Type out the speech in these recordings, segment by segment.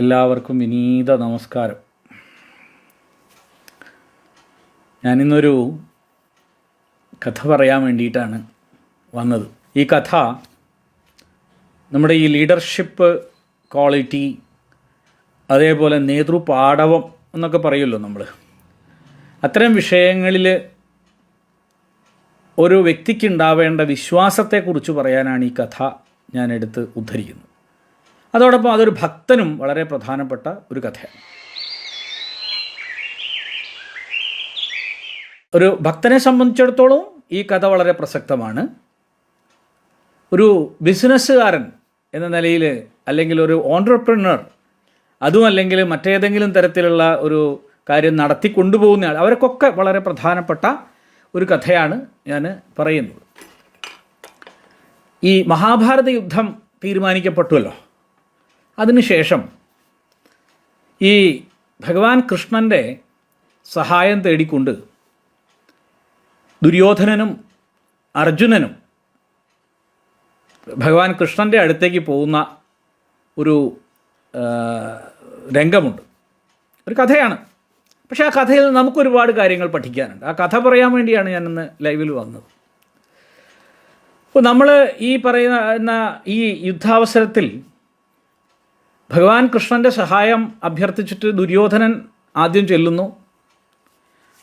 എല്ലാവർക്കും വിനീത നമസ്കാരം. ഞാനിന്നൊരു കഥ പറയാൻ വേണ്ടിയിട്ടാണ് വന്നത്. ഈ കഥ നമ്മുടെ ഈ ലീഡർഷിപ്പ് ക്വാളിറ്റി അതേപോലെ നേതൃപാടവം എന്നൊക്കെ പറയുമല്ലോ നമ്മൾ അത്തരം വിഷയങ്ങളിൽ ഒരു വ്യക്തിക്ക് ഉണ്ടാവേണ്ട വിശ്വാസത്തെക്കുറിച്ച് പറയാനാണ് ഈ കഥ ഞാൻ എടുത്ത് ഉദ്ധരിക്കുന്നത്. അതോടൊപ്പം അതൊരു ഭക്തനും വളരെ പ്രധാനപ്പെട്ട ഒരു കഥയാണ്. ഒരു ഭക്തനെ സംബന്ധിച്ചിടത്തോളം ഈ കഥ വളരെ പ്രസക്തമാണ്. ഒരു ബിസിനസ്സുകാരൻ എന്ന നിലയിൽ അല്ലെങ്കിൽ ഒരു ഓൺടർപ്രണർ അതും അല്ലെങ്കിൽ മറ്റേതെങ്കിലും തരത്തിലുള്ള ഒരു കാര്യം നടത്തി കൊണ്ടുപോകുന്ന ആൾ അവർക്കൊക്കെ വളരെ പ്രധാനപ്പെട്ട ഒരു കഥയാണ് ഞാൻ പറയുന്നത്. ഈ മഹാഭാരത യുദ്ധം തീരുമാനിക്കപ്പെട്ടുവല്ലോ. അതിനുശേഷം ഈ ഭഗവാൻ കൃഷ്ണന്റെ സഹായം തേടിക്കൊണ്ട് ദുര്യോധനനും അർജുനനും ഭഗവാൻ കൃഷ്ണന്റെ അടുത്തേക്ക് പോകുന്ന ഒരു രംഗമുണ്ട്. ഒരു കഥയാണ്. പക്ഷെ ആ കഥയിൽ നമുക്കൊരുപാട് കാര്യങ്ങൾ പഠിക്കാനുണ്ട്. ആ കഥ പറയാൻ വേണ്ടിയാണ് ഞാനിന്ന് ലൈവിൽ വന്നത്. അപ്പോൾ നമ്മൾ ഈ പറയുന്ന ഈ യുദ്ധാവസരത്തിൽ ഭഗവാൻ കൃഷ്ണന്റെ സഹായം അഭ്യർത്ഥിച്ചിട്ട് ദുര്യോധനൻ ആദ്യം ചെല്ലുന്നു.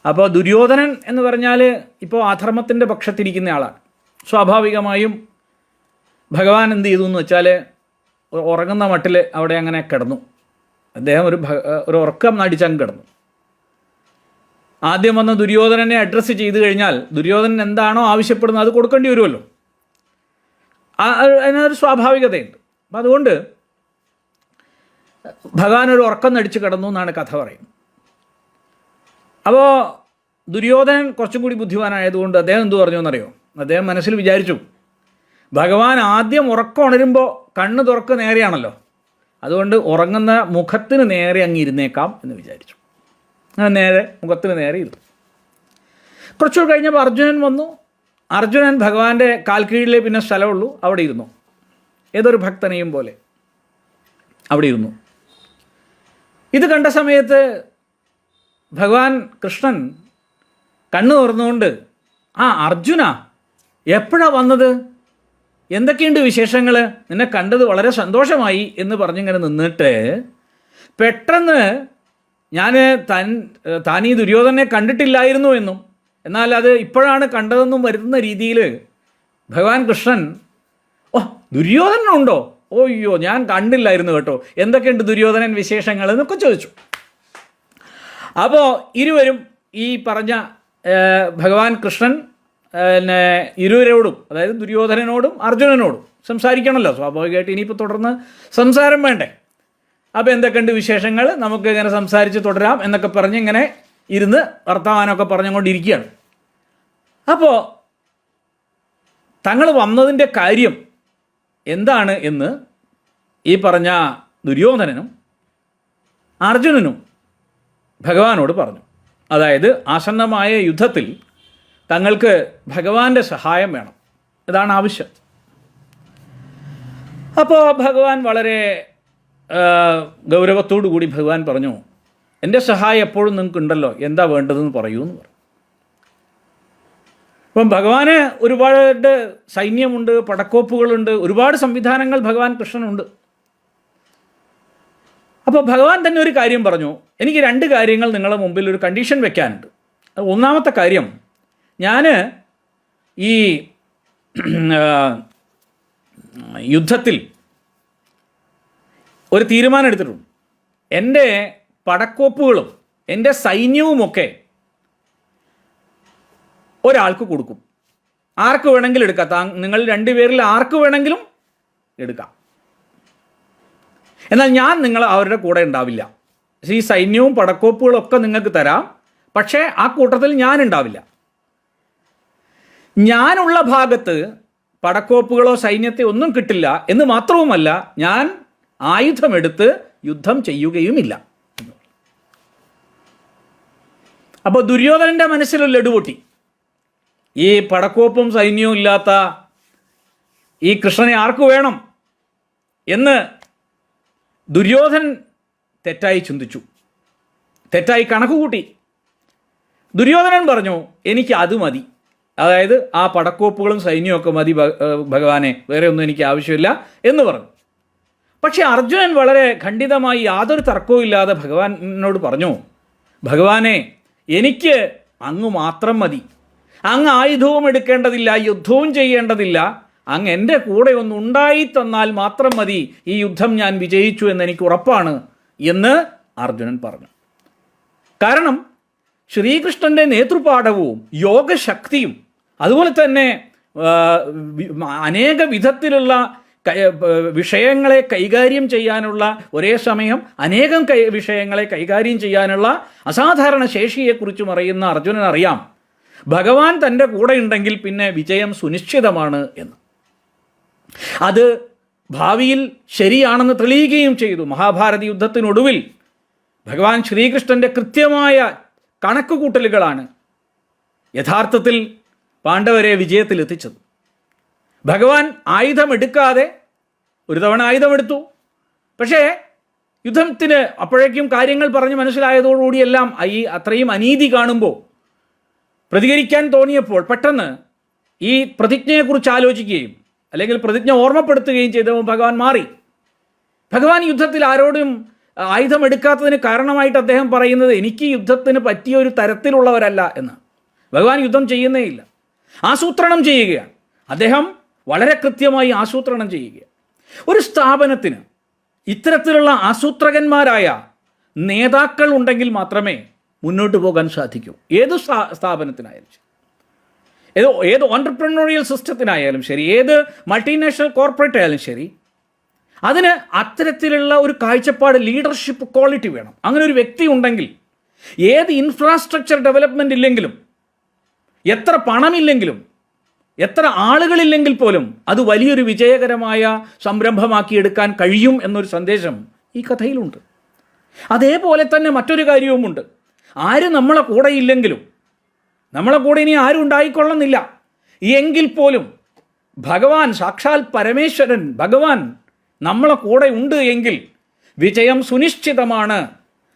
അപ്പോൾ ദുര്യോധനൻ എന്ന് പറഞ്ഞാൽ ഇപ്പോൾ അധർമ്മത്തിന്റെ പക്ഷത്തിരിക്കുന്ന ആളാണ്. സ്വാഭാവികമായും ഭഗവാൻ എന്ത് ചെയ്തു എന്ന് വെച്ചാൽ ഉറങ്ങുന്ന മട്ടിൽ അവിടെ അങ്ങനെ കിടന്നു. അദ്ദേഹം ഒരു ഒരു ഉറക്കം നടിച്ചങ്ങ് കിടന്നു. ആദ്യം വന്ന ദുര്യോധനനെ അഡ്രസ്സ് ചെയ്തു കഴിഞ്ഞാൽ ദുര്യോധനൻ എന്താണോ ആവശ്യപ്പെടുന്നത് അത് കൊടുക്കേണ്ടി വരുമല്ലോ. അതിനൊരു സ്വാഭാവികതയുണ്ട്. അപ്പം അതുകൊണ്ട് ഭഗവാൻ ഒരു ഉറക്കം നടിച്ച് കിടന്നു എന്നാണ് കഥ പറയുന്നത്. അപ്പോൾ ദുര്യോധനൻ കുറച്ചും കൂടി ബുദ്ധിമാനായതുകൊണ്ട് അദ്ദേഹം എന്തു പറഞ്ഞു എന്നറിയോ? അദ്ദേഹം മനസ്സിൽ വിചാരിച്ചു ഭഗവാൻ ആദ്യം ഉറക്കം ഉണരുമ്പോൾ കണ്ണ് തുറക്ക് നേരെയാണല്ലോ. അതുകൊണ്ട് ഉറങ്ങുന്ന മുഖത്തിന് നേരെ അങ്ങ് ഇരുന്നേക്കാം എന്ന് വിചാരിച്ചു. അങ്ങനെ നേരെ മുഖത്തിന് നേരെ ഇരുന്നു. കുറച്ചുകൂടി കഴിഞ്ഞപ്പോൾ അർജുനൻ വന്നു. അർജുനൻ ഭഗവാന്റെ കാൽക്കീഴിലെ കീഴിലേ പിന്നെ സ്ഥലമുള്ളൂ അവിടെ ഇരുന്നു. ഏതൊരു ഭക്തനെയും പോലെ അവിടെ ഇരുന്നു. ഇത് കണ്ട സമയത്ത് ഭഗവാൻ കൃഷ്ണൻ കണ്ണു തുറന്നുകൊണ്ട് ആ അർജുന എപ്പോഴാ വന്നത്? എന്തൊക്കെയുണ്ട് വിശേഷങ്ങൾ നിന്നെ കണ്ടത് വളരെ സന്തോഷമായി എന്ന് പറഞ്ഞിങ്ങനെ നിന്നിട്ട് പെട്ടെന്ന് ഞാൻ തൻ താൻ ഈ ദുര്യോധനെ കണ്ടിട്ടില്ലായിരുന്നു എന്നും എന്നാൽ അത് ഇപ്പോഴാണ് കണ്ടതെന്നും വരുന്ന രീതിയിൽ ഭഗവാൻ കൃഷ്ണൻ ഓ ദുര്യോധനുണ്ടോ ഓയ്യോ ഞാൻ കണ്ടില്ലായിരുന്നു കേട്ടോ. എന്തൊക്കെയുണ്ട് ദുര്യോധനൻ വിശേഷങ്ങൾ എന്നൊക്കെ ചോദിച്ചു. അപ്പോൾ ഇരുവരും ഈ പറഞ്ഞ ഭഗവാൻ കൃഷ്ണൻ പിന്നെ ഇരുവരോടും അതായത് ദുര്യോധനനോടും അർജുനനോടും സംസാരിക്കണമല്ലോ. സ്വാഭാവികമായിട്ട് ഇനിയിപ്പോൾ തുടർന്ന് സംസാരം വേണ്ടേ? അപ്പോൾ എന്തൊക്കെയുണ്ട് വിശേഷങ്ങൾ? നമുക്ക് ഇങ്ങനെ സംസാരിച്ച് തുടരാം എന്നൊക്കെ പറഞ്ഞ് ഇങ്ങനെ ഇരുന്ന് വർത്തമാനമൊക്കെ പറഞ്ഞുകൊണ്ടിരിക്കുകയാണ്. അപ്പോൾ തങ്ങൾ വന്നതിന്റെ കാര്യം എന്താണ് എന്ന് ഈ പറഞ്ഞ ദുര്യോധനനും അർജുനനും ഭഗവാനോട് പറഞ്ഞു. അതായത് ആസന്നമായ യുദ്ധത്തിൽ തങ്ങൾക്ക് ഭഗവാന്റെ സഹായം വേണം. ഇതാണ് ആവശ്യം. അപ്പോൾ ഭഗവാൻ വളരെ ഗൗരവത്തോടു കൂടി ഭഗവാൻ പറഞ്ഞു എന്റെ സഹായം എപ്പോഴും നിങ്ങൾക്കുണ്ടല്ലോ. എന്താ വേണ്ടതെന്ന് പറയൂ എന്ന് പറഞ്ഞു. അപ്പം ഭഗവാന് ഒരുപാട് സൈന്യമുണ്ട് പടക്കോപ്പുകളുണ്ട് ഒരുപാട് സംവിധാനങ്ങൾ ഭഗവാൻ കൃഷ്ണനുണ്ട്. അപ്പോൾ ഭഗവാൻ തന്നെ ഒരു കാര്യം പറഞ്ഞു എനിക്ക് രണ്ട് കാര്യങ്ങൾ നിങ്ങളുടെ മുമ്പിൽ ഒരു കണ്ടീഷൻ വെക്കാനുണ്ട്. ഒന്നാമത്തെ കാര്യം ഞാൻ ഈ യുദ്ധത്തിൽ ഒരു തീരുമാനം എടുത്തിട്ടുണ്ട്. എന്റെ പടക്കോപ്പുകളും എന്റെ സൈന്യവുമൊക്കെ ഒരാൾക്ക് കൊടുക്കും. ആർക്ക് വേണമെങ്കിലും എടുക്കാം. താ നിങ്ങൾ രണ്ടുപേരിൽ ആർക്ക് വേണമെങ്കിലും എടുക്കാം. എന്നാൽ ഞാൻ നിങ്ങൾ അവരുടെ കൂടെ ഉണ്ടാവില്ല. ഈ സൈന്യവും പടക്കോപ്പുകളും ഒക്കെ നിങ്ങൾക്ക് തരാം. പക്ഷേ ആ കൂട്ടത്തിൽ ഞാൻ ഉണ്ടാവില്ല. ഞാനുള്ള ഭാഗത്ത് പടക്കോപ്പുകളോ സൈന്യത്തെ ഒന്നും കിട്ടില്ല എന്ന് മാത്രവുമല്ല ഞാൻ ആയുധമെടുത്ത് യുദ്ധം ചെയ്യുകയുമില്ല. അപ്പോൾ ദുര്യോധനന്റെ മനസ്സിലൊരു ലഡുപൊട്ടി. ഈ പടക്കോപ്പും സൈന്യവും ഇല്ലാത്ത ഈ കൃഷ്ണനെ ആർക്ക് വേണം എന്ന് ദുര്യോധൻ തെറ്റായി ചിന്തിച്ചു. തെറ്റായി കണക്കുകൂട്ടി. ദുര്യോധനൻ പറഞ്ഞു എനിക്ക് അത് മതി. അതായത് ആ പടക്കോപ്പുകളും സൈന്യമൊക്കെ മതി ഭഗവാനെ. വേറെ ഒന്നും എനിക്ക് ആവശ്യമില്ല എന്ന് പറഞ്ഞു. പക്ഷേ അർജുനൻ വളരെ ഖണ്ഡിതമായി യാതൊരു തർക്കവും ഇല്ലാതെ ഭഗവാനോട് പറഞ്ഞു ഭഗവാനെ എനിക്ക് അങ്ങ് മാത്രം മതി. അങ്ങ് ആയുധവും എടുക്കേണ്ടതില്ല യുദ്ധവും ചെയ്യേണ്ടതില്ല. അങ്ങ് എന്റെ കൂടെ ഒന്ന് ഉണ്ടായി തന്നാൽ മാത്രം മതി. ഈ യുദ്ധം ഞാൻ വിജയിച്ചു എന്ന് എനിക്ക് ഉറപ്പാണ് എന്ന് അർജുനൻ പറഞ്ഞു. കാരണം ശ്രീകൃഷ്ണന്റെ നേതൃപാഠവും യോഗശക്തിയും അതുപോലെ തന്നെ അനേക വിധത്തിലുള്ള വിഷയങ്ങളെ കൈകാര്യം ചെയ്യാനുള്ള ഒരേ സമയം അനേകം വിഷയങ്ങളെ കൈകാര്യം ചെയ്യാനുള്ള അസാധാരണ ശേഷിയെക്കുറിച്ചും അറിയുന്ന അർജുനൻ അറിയാം ഭഗവാൻ തന്റെ കൂടെ ഉണ്ടെങ്കിൽ പിന്നെ വിജയം സുനിശ്ചിതമാണ് എന്ന്. അത് ഭാവിയിൽ ശരിയാണെന്ന് തെളിയുകയും ചെയ്തു. മഹാഭാരത യുദ്ധത്തിനൊടുവിൽ ഭഗവാൻ ശ്രീകൃഷ്ണന്റെ കൃത്യമായ കണക്കുകൂട്ടലുകളാണ് യഥാർത്ഥത്തിൽ പാണ്ഡവരെ വിജയത്തിലെത്തിച്ചത്. ഭഗവാൻ ആയുധമെടുക്കാതെ ഒരു തവണ ആയുധമെടുത്തു. പക്ഷേ യുദ്ധത്തിന് അപ്പോഴേക്കും കാര്യങ്ങൾ പറഞ്ഞ് മനസ്സിലായതോടുകൂടിയെല്ലാം ഈ അത്രയും അനീതി കാണുമ്പോൾ പ്രതികരിക്കാൻ തോന്നിയപ്പോൾ പെട്ടെന്ന് ഈ പ്രതിജ്ഞയെക്കുറിച്ച് ആലോചിക്കുകയും അല്ലെങ്കിൽ പ്രതിജ്ഞ ഓർമ്മപ്പെടുത്തുകയും ചെയ്തപ്പോൾ ഭഗവാൻ മാറി. ഭഗവാൻ യുദ്ധത്തിൽ ആരോടും ആയുധം എടുക്കാത്തതിന് കാരണമായിട്ട് അദ്ദേഹം പറയുന്നത് എനിക്ക് യുദ്ധത്തിന് പറ്റിയ ഒരു തരത്തിലുള്ളവരല്ല എന്ന്. ഭഗവാൻ യുദ്ധം ചെയ്യുന്നേ ഇല്ല. ആസൂത്രണം ചെയ്യുകയാണ്. അദ്ദേഹം വളരെ കൃത്യമായി ആസൂത്രണം ചെയ്യുകയാണ്. ഒരു സ്ഥാപനത്തിന് ഇത്തരത്തിലുള്ള ആസൂത്രകന്മാരായ നേതാക്കൾ ഉണ്ടെങ്കിൽ മാത്രമേ മുന്നോട്ട് പോകാൻ സാധിക്കും. ഏത് സ്ഥാ- സ്ഥാപനത്തിനായാലും ശരി. ഏത് ഏത് ഓണ്ടർപ്രണോറിയൽ സിസ്റ്റത്തിനായാലും ശരി ഏത് മൾട്ടിനാഷണൽ കോർപ്പറേറ്റ് ആയാലും ശരി അതിന് അത്തരത്തിലുള്ള ഒരു കാഴ്ചപ്പാട് ലീഡർഷിപ്പ് ക്വാളിറ്റി വേണം. അങ്ങനെ ഒരു വ്യക്തി ഉണ്ടെങ്കിൽ ഏത് ഇൻഫ്രാസ്ട്രക്ചർ ഡെവലപ്മെന്റ് ഇല്ലെങ്കിലും എത്ര പണമില്ലെങ്കിലും എത്ര ആളുകളില്ലെങ്കിൽ പോലും അത് വലിയൊരു വിജയകരമായ സംരംഭമാക്കിയെടുക്കാൻ കഴിയും എന്നൊരു സന്ദേശം ഈ കഥയിലുണ്ട്. അതേപോലെ തന്നെ മറ്റൊരു കാര്യവുമുണ്ട്. ആര് നമ്മളെ കൂടെ ഇല്ലെങ്കിലും നമ്മളെ കൂടെ ഇനി ആരും ഉണ്ടായിക്കൊള്ളുന്നില്ല. എങ്കിൽ പോലും ഭഗവാൻ സാക്ഷാൽ പരമേശ്വരൻ ഭഗവാൻ നമ്മളെ കൂടെ ഉണ്ട് എങ്കിൽ വിജയം സുനിശ്ചിതമാണ്.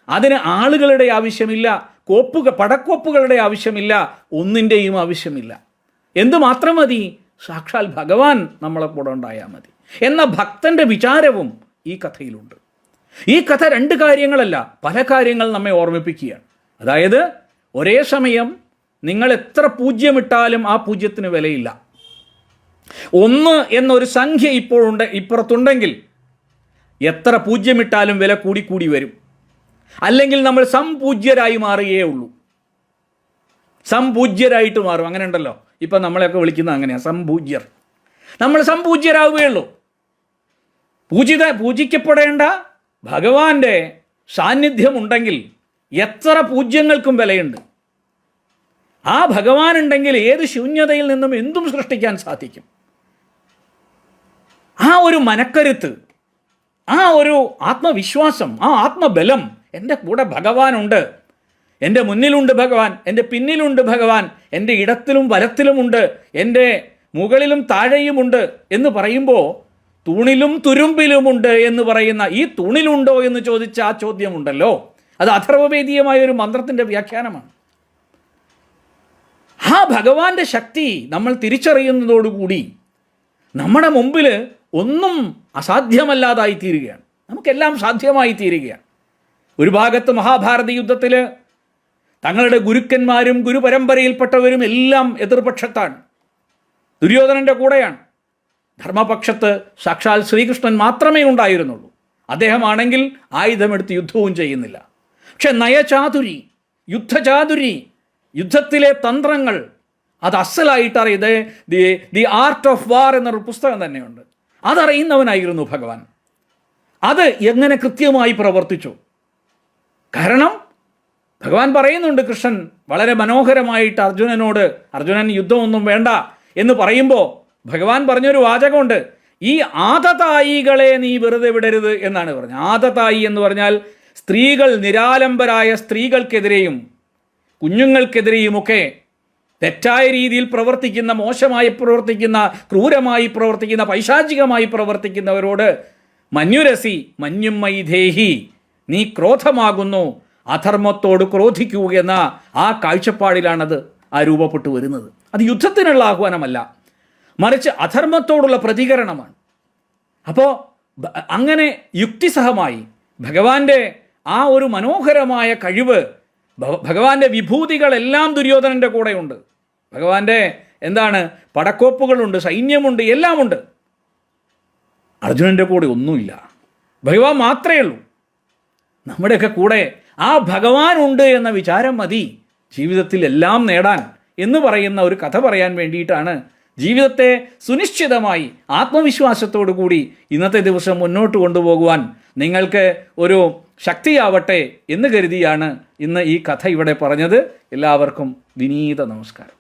അതിന് ആളുകളുടെ ആവശ്യമില്ല കോപ്പുക പടക്കോപ്പുകളുടെ ആവശ്യമില്ല ഒന്നിന്റെയും ആവശ്യമില്ല. എന്തു മാത്രം മതി? സാക്ഷാൽ ഭഗവാൻ നമ്മളെ കൂടെ ഉണ്ടായാൽ മതി. എന്ന ഭക്തന്റെ വിചാരവും ഈ കഥയിലുണ്ട്. ഈ കഥ രണ്ട് കാര്യങ്ങളല്ല പല കാര്യങ്ങൾ നമ്മെ ഓർമ്മിപ്പിക്കുകയാണ്. അതായത് ഒരേ സമയം നിങ്ങൾ എത്ര പൂജ്യമിട്ടാലും ആ പൂജ്യത്തിന് വിലയില്ല. ഒന്ന് എന്നൊരു സംഖ്യ ഇപ്പോഴുണ്ട് ഇപ്പുറത്തുണ്ടെങ്കിൽ എത്ര പൂജ്യമിട്ടാലും വില കൂടിക്കൂടി വരും. അല്ലെങ്കിൽ നമ്മൾ സംപൂജ്യരായി മാറുകയേ ഉള്ളൂ. സംപൂജ്യരായിട്ട് മാറും. അങ്ങനെ ഉണ്ടല്ലോ ഇപ്പം നമ്മളെയൊക്കെ വിളിക്കുന്നത് അങ്ങനെയാണ് സംപൂജ്യർ. നമ്മൾ സംപൂജ്യരാകുകയുള്ളൂ പൂജിത പൂജിക്കപ്പെടേണ്ട ഭഗവാന്റെ സാന്നിധ്യം ഉണ്ടെങ്കിൽ എത്ര പൂജ്യങ്ങൾക്കും വിലയുണ്ട്? ആ ഭഗവാൻ ഉണ്ടെങ്കിൽ ഏത് ശൂന്യതയിൽ നിന്നും എന്തും സൃഷ്ടിക്കാൻ സാധിക്കും. ആ ഒരു മനക്കരുത്ത് ആ ഒരു ആത്മവിശ്വാസം ആ ആത്മബലം എന്റെ കൂടെ ഭഗവാനുണ്ട്. എന്റെ മുന്നിലുണ്ട് ഭഗവാൻ എന്റെ പിന്നിലുണ്ട് ഭഗവാൻ എന്റെ ഇടത്തിലും വലത്തിലുമുണ്ട് എന്റെ മുകളിലും താഴെയുമുണ്ട് എന്ന് പറയുമ്പോൾ തൂണിലും തുരുമ്പിലുമുണ്ട് എന്ന് പറയുന്ന ഈ തൂണിലുണ്ടോ എന്ന് ചോദിച്ച ആ ചോദ്യമുണ്ടല്ലോ. അത് അഥർവവേദീയമായ ഒരു മന്ത്രത്തിന്റെ വ്യാഖ്യാനമാണ്. ആ ഭഗവാന്റെ ശക്തി നമ്മൾ തിരിച്ചറിയുന്നതോടുകൂടി നമ്മുടെ മുമ്പിൽ ഒന്നും അസാധ്യമല്ലാതായി തീരുകയാണ് നമുക്കെല്ലാം സാധ്യമായി തീരുകയാണ് ഒരു ഭാഗത്ത് മഹാഭാരത യുദ്ധത്തിൽ തങ്ങളുടെ ഗുരുക്കന്മാരും ഗുരുപരമ്പരയിൽപ്പെട്ടവരും എല്ലാം എതിർപക്ഷത്താണ്. ദുര്യോധനന്റെ കൂടെയാണ്. ധർമ്മപക്ഷത്ത് സാക്ഷാൽ ശ്രീകൃഷ്ണൻ മാത്രമേ ഉണ്ടായിരുന്നുള്ളൂ. അദ്ദേഹമാണെങ്കിൽ ആയുധമെടുത്ത് യുദ്ധവും ചെയ്യുന്നില്ല. പക്ഷെ നയചാതുരി യുദ്ധചാതുരി യുദ്ധത്തിലെ തന്ത്രങ്ങൾ അത് അസലായിട്ട് അറിയത് the the art of war എന്നൊരു പുസ്തകം തന്നെയുണ്ട്. അതറിയുന്നവനായിരുന്നു ഭഗവാൻ. അത് എങ്ങനെ കൃത്യമായി പ്രവർത്തിച്ചു? കാരണം ഭഗവാൻ പറയുന്നുണ്ട് കൃഷ്ണൻ വളരെ മനോഹരമായിട്ട് അർജുനനോട് അർജുനൻ യുദ്ധമൊന്നും വേണ്ട എന്ന് പറയുമ്പോൾ ഭഗവാൻ പറഞ്ഞൊരു വാചകമുണ്ട്. ഈ ആദതായികളെ നീ വെറുതെ വിടരുത് എന്നാണ് പറഞ്ഞത്. ആദതായി എന്ന് പറഞ്ഞാൽ സ്ത്രീകൾ നിരാലംബരായ സ്ത്രീകൾക്കെതിരെയും കുഞ്ഞുങ്ങൾക്കെതിരെയുമൊക്കെ തെറ്റായ രീതിയിൽ പ്രവർത്തിക്കുന്ന മോശമായി പ്രവർത്തിക്കുന്ന ക്രൂരമായി പ്രവർത്തിക്കുന്ന പൈശാചികമായി പ്രവർത്തിക്കുന്നവരോട് മഞ്ഞുരസി മഞ്ഞും മൈദേഹി നീ ക്രോധമാകുന്നു അധർമ്മത്തോട് ക്രോധിക്കൂ എന്ന ആ കാഴ്ചപ്പാടിലാണത് ആ രൂപപ്പെട്ടു വരുന്നത്. അത് യുദ്ധത്തിനുള്ള ആഹ്വാനമല്ല. മറിച്ച് അധർമ്മത്തോടുള്ള പ്രതികരണമാണ്. അപ്പോൾ അങ്ങനെ യുക്തിസഹമായി ഭഗവാന്റെ ആ ഒരു മനോഹരമായ കഴിവ് ഭഗവാന്റെ വിഭൂതികളെല്ലാം ദുര്യോധനന്റെ കൂടെയുണ്ട്. ഭഗവാന്റെ എന്താണ്? പടക്കോപ്പുകളുണ്ട് സൈന്യമുണ്ട് എല്ലാമുണ്ട്. അർജുനന്റെ കൂടെ ഒന്നുമില്ല. ഭഗവാൻ മാത്രമേ ഉള്ളൂ. നമ്മുടെയൊക്കെ കൂടെ ആ ഭഗവാൻ ഉണ്ട് എന്ന വിചാരം മതി. ജീവിതത്തിൽ എല്ലാം നേടാൻ എന്ന് പറയുന്ന ഒരു കഥ പറയാൻ വേണ്ടിയിട്ടാണ് ജീവിതത്തെ സുനിശ്ചിതമായി ആത്മവിശ്വാസത്തോടു കൂടി ഇന്നത്തെ ദിവസം മുന്നോട്ട് കൊണ്ടുപോകുവാൻ നിങ്ങൾക്ക് ഒരു ശക്തിയാവട്ടെ എന്ന് കരുതിയാണ് ഇന്ന് ഈ കഥ ഇവിടെ പറഞ്ഞത്. എല്ലാവർക്കും വിനീത നമസ്കാരം.